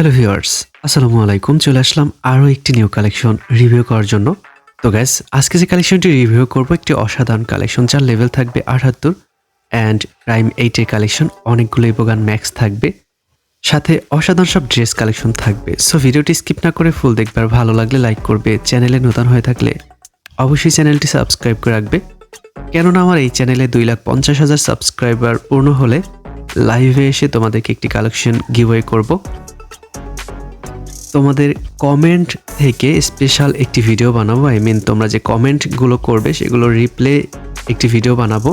Hello viewers, আসসালামু আলাইকুম। চলে আসলাম আরও একটি নিউ কালেকশন রিভিউ করার জন্য। তো গ্যাস আজকে যে কালেকশনটি রিভিউ করব, একটি অসাধারণ কালেকশন যার লেভেল থাকবে আটাত্তর অ্যান্ড প্রাইম এইটের কালেকশন অনেকগুলো ইবোগান ম্যাক্স থাকবে। সাথে অসাধারণ সব ড্রেস কালেকশন থাকবে। সো ভিডিওটি স্কিপ না করে ফুল দেখবে আর ভালো লাগলে লাইক করবে। চ্যানেলে নতুন হয়ে থাকলে অবশ্যই চ্যানেলটি সাবস্ক্রাইব করে রাখবে। কেননা আমার এই চ্যানেলে দুই লাখ পঞ্চাশ হাজার সাবস্ক্রাইবার পূর্ণ হলে লাইভে এসে তোমাদেরকে একটি কালেকশন গিভওয়ে করব। তোমাদের কমেন্ট থেকে স্পেশাল একটি ভিডিও বানাবো। আই মিন তোমরা যে কমেন্টগুলো করবে, সেগুলো রিপ্লে একটি ভিডিও বানাবো।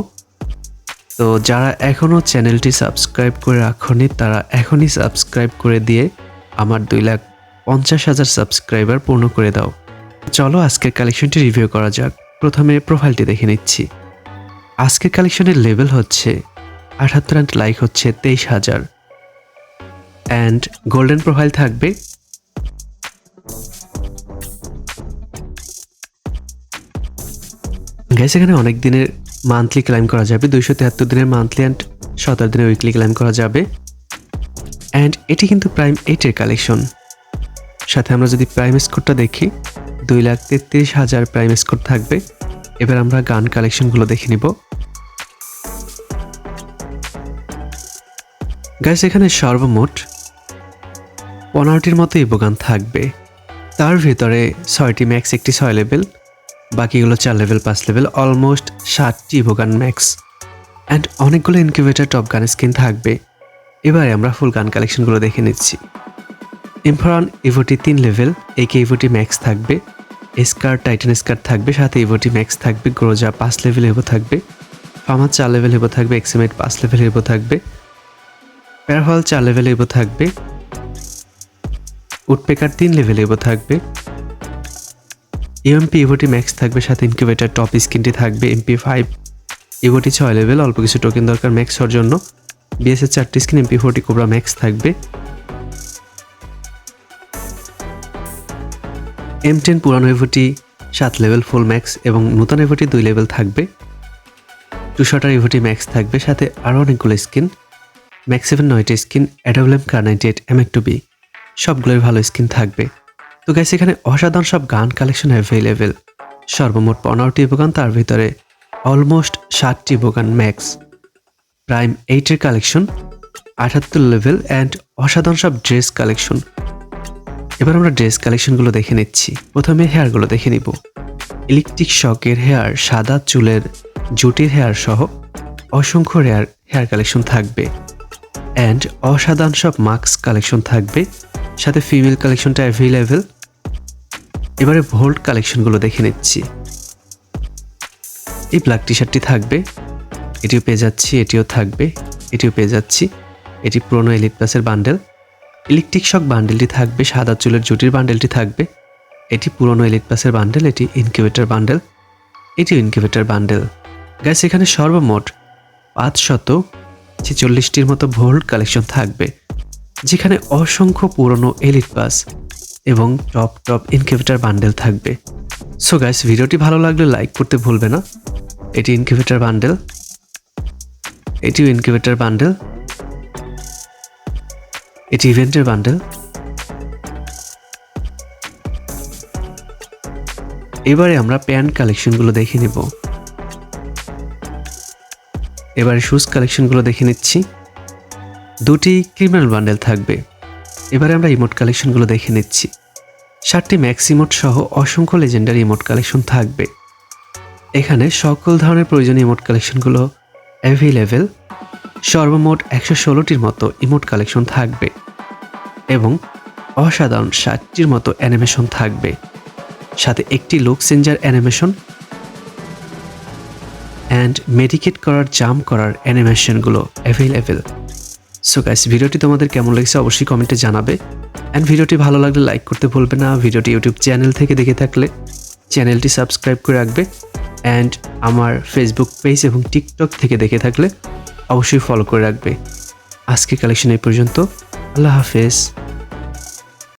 তো যারা এখনও চ্যানেলটি সাবস্ক্রাইব করে রাখনি, তারা এখনই সাবস্ক্রাইব করে দিয়ে আমার দুই লাখ পঞ্চাশ হাজার সাবস্ক্রাইবার পূর্ণ করে দাও। চলো আজকের কালেকশনটি রিভিউ করা যাক। প্রথমে প্রোফাইলটি দেখে নিচ্ছি। আজকের কালেকশনের লেভেল হচ্ছে আঠাত্তর লাইক হচ্ছে তেইশ হাজার। অ্যান্ড গোল্ডেন প্রোফাইল থাকবে গ্যাস এখানে অনেক দিনের মান্থলি ক্লাইম করা যাবে। দুইশো তেহাত্তর দিনের মান্থলি অ্যান্ড সতেরো দিনের উইকলি ক্লাইম করা যাবে। অ্যান্ড এটি কিন্তু প্রাইম এইটের কালেকশন সাথে আমরা যদি প্রাইম স্কোরটা দেখি, দুই লাখ তেত্রিশ হাজার প্রাইম স্কোর থাকবে। এবার আমরা গান কালেকশনগুলো দেখে নিব। গ্যাস এখানে সর্বমোট পনেরোটির মতো ইবোগান থাকবে। তার ভিতরে ছয়টি ম্যাক্স একটি ছয় লেভেল বাকিগুলো চার লেভেল পাঁচ লেভেল অলমোস্ট ষাটটি ইভোগান ম্যাক্স অ্যান্ড অনেকগুলো ইনকিউবেটার টপ গান স্কিন থাকবে। এবারে আমরা ফুল গান কালেকশনগুলো দেখে নিচ্ছি। ইমফরান ইভোটি তিন লেভেল একে ইভোটি ম্যাক্স থাকবে। স্কার টাইটান স্কার থাকবে, সাথে ইভোটি ম্যাক্স থাকবে গ্রোজা পাঁচ লেভেল হেবো থাকবে। ফামার চার লেভেল হেবো থাকবে এক্সিমেট পাঁচ লেভেল হেবো থাকবে। প্যারাফল চার লেভেল হেবো থাকবে। উডপেকার তিন লেভেল হেবো থাকবে। ইএমপি ইভোটি ম্যাক্স থাকবে, সাথে ইনকিউবেটার টপ স্ক্রিনটি থাকবে এমপি ফাইভ ইভোটি ছয় লেভেল অল্প কিছু টোকেন দরকার ম্যাক্স হওয়ার জন্য। বিএসএর চারটি screen MP forty cobra max থাকবে। এম টেন পুরানো ইভোটি সাত লেভেল ফুল ম্যাক্স এবং নতুন ইভোটি দুই লেভেল থাকবে। টু শটার ইভোটি ম্যাক্স থাকবে, সাথে আরও অনেকগুলো স্কিন ম্যাক্স সেভেন নয়টি skin অ্যাডাবলেম car ninety eight M two B সবগুলোই ভালো স্কিন থাকবে। তো গ্যাস এখানে অসাধারণ সব গান কালেকশন অ্যাভেলেবেল সর্বমোট পনেরোটি উপগান তার ভিতরে অলমোস্ট ষাটটি উপগান ম্যাক্স প্রাইম এইটের কালেকশন আটাত্তর লেভেল অ্যান্ড অসাধারণ সব ড্রেস কালেকশন এবার আমরা ড্রেস কালেকশনগুলো দেখে নিচ্ছি। প্রথমে হেয়ারগুলো দেখে নিব। ইলেকট্রিক শকের হেয়ার সাদা চুলের জুটির হেয়ার সহ অসংখ্য রেয়ার হেয়ার কালেকশন থাকবে। অ্যান্ড অসাধারণ সব মাস্ক কালেকশন থাকবে। সাথে ফিমেল কালেকশনটা অ্যাভেলেবেল এবারে ভোল্ট কালেকশনগুলো দেখে নিচ্ছি। এই ব্ল্যাক টি শার্টটি থাকবে, এটিও পেয়ে যাচ্ছি, এটিও থাকবে, এটিও পেয়ে যাচ্ছি। এটি পুরনো এলিট প্লাসের বান্ডেল ইলেকট্রিক শক বান্ডেলটি থাকবে, সাদা চুলের জুটির বান্ডেলটি থাকবে। এটি পুরনো এলিট প্লাসের বান্ডেল এটি ইনকিউবেটর বান্ডেল এটিও ইনকিউবেটর বান্ডেল গ্যাস এখানে সর্বমোট পাঁচশত ছেচল্লিশটির মতো ভোল্ট কালেকশন থাকবে, যেখানে অসংখ্য পুরনো এলিট পাস এবং টপ টপ ইনকিউবেটার বান্ডেল থাকবে। সো গাইস ভিডিওটি ভালো লাগলে লাইক করতে ভুলবে না। এটি ইনকিউবেটার বান্ডেল। এটিও ইনকিউবেটার বান্ডেল। এটি ইভেন্টের বান্ডেল। এবারে আমরা প্যান্ট কালেকশনগুলো দেখে নেব। এবারে শুজ কালেকশনগুলো দেখে নিচ্ছি। দুটি ক্রিমিনাল বান্ডেল থাকবে। এবারে আমরা ইমোট কালেকশনগুলো দেখে নিচ্ছি। সাতটি ম্যাক্স ইমোট সহ অসংখ্য লেজেন্ডারি ইমোট কালেকশন থাকবে। এখানে সকল ধরনের প্রয়োজনীয় ইমোট কালেকশনগুলো অ্যাভেলেবেল সর্বমোট একশো ষোলোটির মতো ইমোট কালেকশন থাকবে এবং অসাধারণ ষাটটির মতো অ্যানিমেশন থাকবে। সাথে একটি লুক চেঞ্জার অ্যানিমেশন অ্যান্ড মেডিকেট করার জাম্প করার অ্যানিমেশনগুলো অ্যাভেলেবেল সো গাইস ভিডিওটি তোমাদের কেমন লেগেছে অবশ্যই কমেন্টে জানাবে। অ্যান্ড ভিডিওটি ভালো লাগলে লাইক করতে ভুলবে না। ভিডিওটি ইউটিউব চ্যানেল থেকে দেখে থাকলে চ্যানেলটি সাবস্ক্রাইব করে রাখবে। অ্যান্ড আমার ফেসবুক পেজ এবং টিকটক থেকে দেখে থাকলে অবশ্যই ফলো করে রাখবে। আজকের কালেকশন এই পর্যন্ত। আল্লাহ হাফেজ।